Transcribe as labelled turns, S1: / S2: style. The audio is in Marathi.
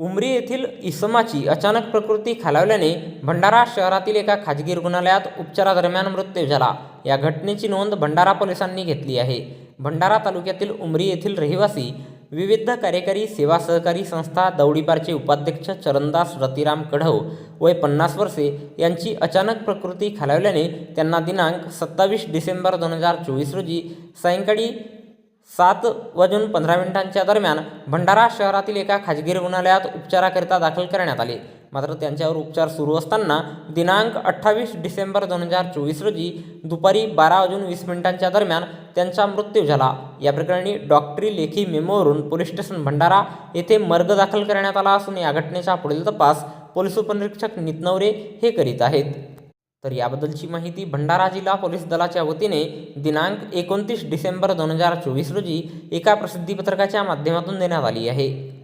S1: उमरी येथील इसमाची अचानक प्रकृती खालावल्याने भंडारा शहरातील एका खाजगी रुग्णालयात उपचारादरम्यान मृत्यू झाला. या घटनेची नोंद भंडारा पोलिसांनी घेतली आहे. भंडारा तालुक्यातील उमरी येथील रहिवासी विविध कार्यकारी सेवा सहकारी संस्था दौडीपारचे उपाध्यक्ष चरणदास रतिराम कढव वय पन्नास वर्षे यांची अचानक प्रकृती खालावल्याने त्यांना दिनांक सत्तावीस डिसेंबर दोन हजार चोवीस रोजी सायंकाळी सात वाजून पंधरा मिनिटांच्या दरम्यान भंडारा शहरातील एका खाजगी रुग्णालयात उपचाराकरिता दाखल करण्यात आले. मात्र त्यांच्यावर उपचार सुरू असताना दिनांक अठ्ठावीस डिसेंबर दोन हजार चोवीस रोजी दुपारी बारा वाजून वीस मिनिटांच्या दरम्यान त्यांचा मृत्यू झाला. या प्रकरणी डॉक्टरी लेखी मेमोवरून पोलीस स्टेशन भंडारा येथे मर्ग दाखल करण्यात आला असून या घटनेचा पुढील तपास पोलीस उपनिरीक्षक नितनवरे हे करीत आहेत. तर याबद्दलची माहिती भंडारा जिल्हा पोलीस दलाच्या वतीने दिनांक एकोणतीस डिसेंबर दोन हजार चोवीस रोजी एका प्रसिद्धीपत्रकाच्या माध्यमातून देण्यात आली आहे.